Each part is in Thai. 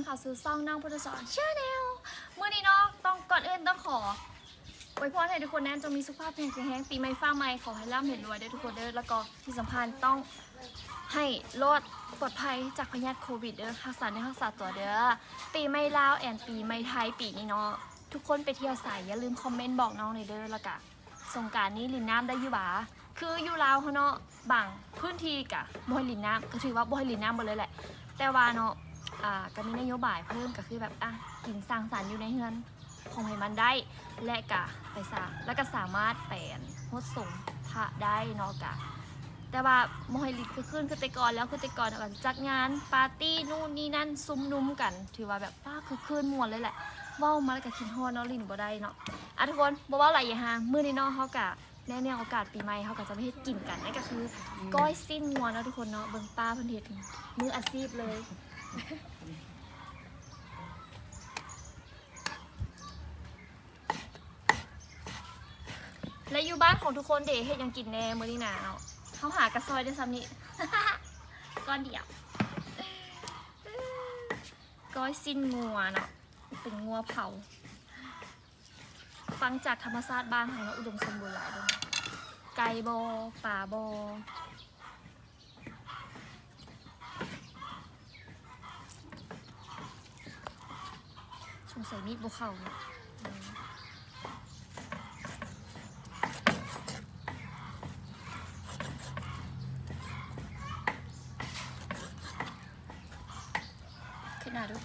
คนเข้าสู่ซ่องน้องพุทธสอนชาแนลเมื่อนี้เนาะต้องก่อนอื่นต้องขออวยพรให้ทุกคนนั้นจงมีสุขภาพแข็งแรงปีใหม่ฟ้าใหม่ขอให้ร่ำเห็นรวยเด้ทุกคนเด้อแล้วก็ที่สำคัญต้องให้รอดปลอดภัยจากพยาธิโควิดเด้อรักษาในรักษาตัวเด้อปีใหม่ลาวแอนปีใหม่ไทยปีนี้เนาะทุกคนไปเที่ยวสายอย่าลืมคอมเมนต์บอกน้องหน่อยเด้อแล้วก็สงการนี้ลินน้ำได้อยู่บ่าคืออยู่ลาวเขาเนาะบางพื้นที่กะบ่ให้ลินน้ำก็ถือว่าบ่ให้ลินน้ำหมดเลยแหละ แต่ว่าเนาะ อ่าก็มีนโยบายเพิ่มก็คือแบบอะกินสร้างสรรค์อยู่ในเฮือนของให้มันได้ และกะไปสร้างแล้วก็สามารถแปลนโฮดส่งพระได้เนาะกะ แต่ว่าโมไฮลิตคือขึ้นคือแต่ก่อนแล้วคือแต่ก่อนก่อนจัดงานปาร์ตี้นู่นนี่นั่นซุ้มนุ้มกัน ถือว่าแบบป้าคือคืนมวนเลยแหละเว้ามาแล้วก็คิดฮอดเนาะลินบ่ได้เนาะอะทุกคนบ่ว่าอะไรอย่าห่างมื้อนี้เนาะเฮากะแน่เนี่ยโอกาสปีใหม่เฮาก็จะไม่เฮ็ดกินกันนั่นก็คือ ก้อยสิ้นงัวเนาะทุกคนเนาะเบิ่งป้าเพิ่นเฮ็ดมืออาชีพเลย และอยู่บ้านของทุกคนเดเฮ็ดยังกินแน่มื้อนี้นะเนาะเขาหากระซอยได้ซ้ำนี่ ก้อนเดียว ก้อยสิ้นงัวเนาะเป็นงัวเผา ฟังจากธรรมชาติบ้านของเราอุดมสมบูรณ์หลายเลยไก่บอป่าบอสงสัยมีดบุเข้าเนาะอืม ขึ้นหน้าดู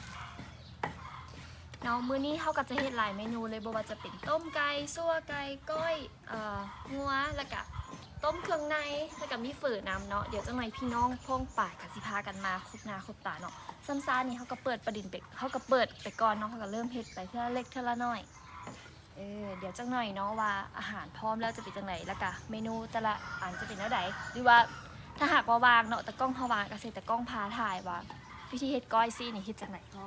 เนาะ มื้อนี้เขาก็จะเฮ็ดหลายเมนูเลยบ่ว่าจะเป็นต้มไก่ซั่วไก่ก้อยเอ่องัวแล้วก็ต้มเครื่องในแล้วก็มีฝอน้ำเนาะเดี๋ยวจังหน่อยพี่น้องพ้องป่ายกับสิพากันมาครบหน้าครบตาเนาะซ้ำซานี่เขาก็เปิดประดินไปเขาก็เปิดไปก่อนเนาะเขาก็เริ่มเฮ็ดไปเท่าเล็กเท่าละน้อยเออเดี๋ยวจังหน่อยเนาะว่าอาหารพร้อมแล้วจะเป็นจังไหนแล้วก็เมนูแต่ละอันจะเป็นแนวใดหรือว่าถ้าหากว่าวางเนาะแต่กล้องเขาวางก็เสร็จแต่กล้องพาถ่ายว่าวิธีเฮ็ดก้อยซี่นี่เฮ็ดจากไหนพ่อ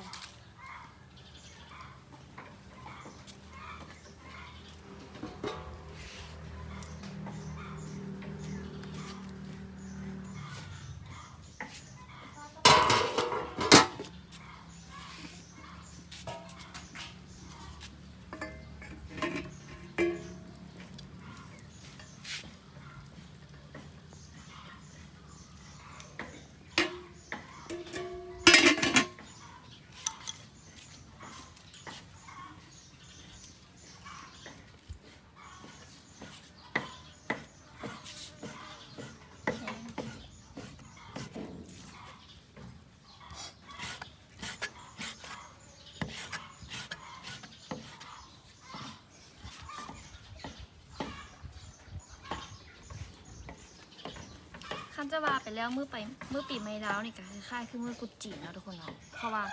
จะว่าไปแล้วมือไปมือปีไม่แล้วนี่ก็คือค่ายคือมือกุจีเนาะทุกคนเนาะเพราะว่า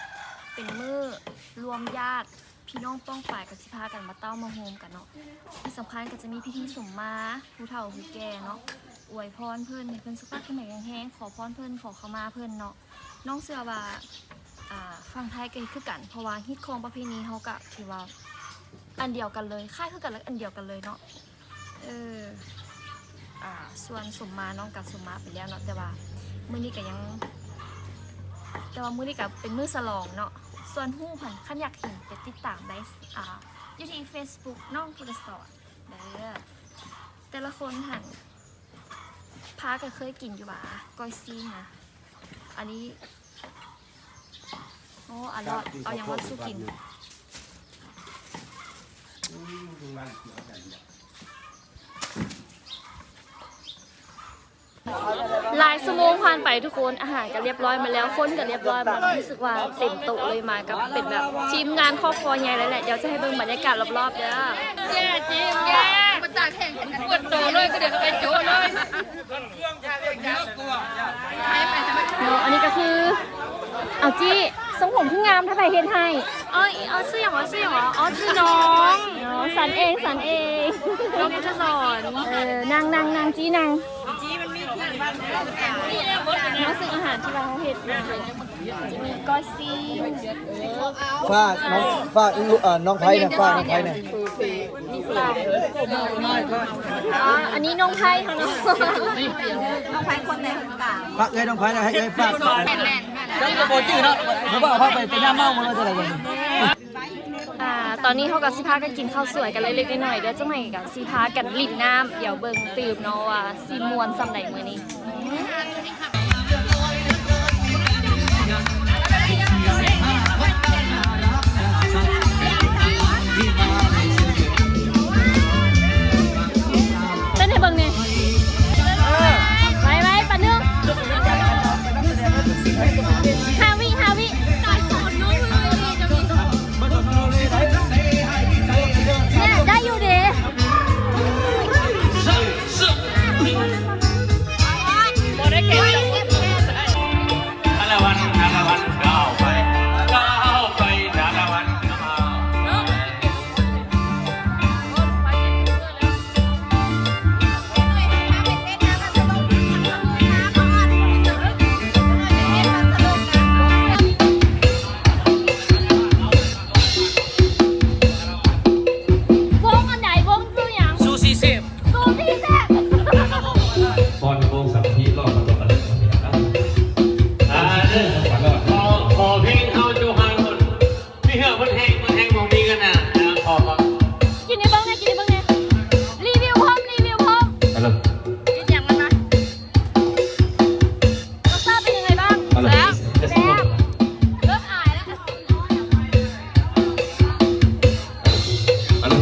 เป็นมือรวมญาติพี่น้องป้องฝ่ายกับสิพากันมาเต้ามาโฮมกันเนาะที่สำคัญก็จะมีพิธีสมมาผู้เฒ่าผู้แก่เนาะอวยพรเพื่อนให้เพื่อนสุขภาพแข็งแรงแห้งขอพรเพื่อนขอขมาเพื่อนเนาะน้องเสือว่าอ่าฟังไทยก็คือกันเพราะว่าฮิตของประเพณีเขาก็ถือว่าอันเดียวกันเลยค่ายคือกันแล้วอันเดียวกันเลยเนาะเออ อ่าส่วนสมมาน้องกับสมมาไปแล้วเนาะแต่ว่ามื้อนี้ก็ยัง แต่ว่ามื้อนี้ก็เป็นมื้อสลองเนาะส่วนหู้ผันขันอยากเห็นไปติดตามได้อ่าอยู่ที่ Facebook น้องพุทธสอนเด้อแต่ละคนหันพาก็เคยกินอยู่บ่าก้อยซีนะ อันนี้โอ้อร่อยเอาอย่างว่าสู้กิน หลายชั่วโมงผ่านไปทุกคนอาหารก็เรียบร้อยมาแล้วคนก็เรียบร้อยมารู้สึกว่าเต็มโต๊ะเลยมากับเป็นแบบทีมงานครอบครัวใหญ่เลยแหละเดี๋ยวจะให้เบิ่งบรรยากาศรอบๆเด้อแย่จริงแย่มาตากแข่งกันปวดโตเลยก็เดี๋ยวไปโจเลยเนาะอันนี้ก็คือเอาจี้ทรงผมที่งามถ้าไปเฮ็ดให้อ๋ออ๋อชื่ออย่างว่าชื่ออย่างว่าอ๋อชื่อน้องเนาะสันเองสันเองน้องพุทธสอนเออนางนางนางจี้นางจี้ มาซื้ออาหารที่ร้านเขาเห็ดนะคะจะมีกอซีฟาดน้องฟาดกน้องไผ่นะฟาดน้องไผ่นี่ยอันนี้น้องไผ่ค่ะน้องน้องไผ่คนไหนคนกลางฟาดเลยน้องไผ่นะให้เลยฟาดแม่นแม่นแล้วก็โบจื้อเนาะแล้วก็เอาไปเป็นหน้าเมาหมดเลยจะอะไรอย่างนี้ ตอนนี้เขากับสีพาก็กินข้าวสวยกันเล็กๆน้อยๆเดี๋ยวเจ้าใหม่กับสีพากันลิ้นน้ำเดี๋ยวเบิ่งตื่มเนาะว่าสิมวนสำไหเมื่อนี้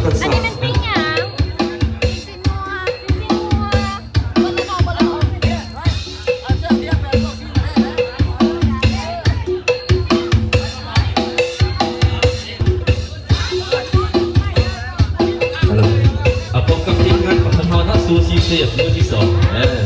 ทดสอันนี้มันปิ้งหยางเอาพบกับทีมงานของสทอทัศน์ซูซีเซียบมือที่สองเออ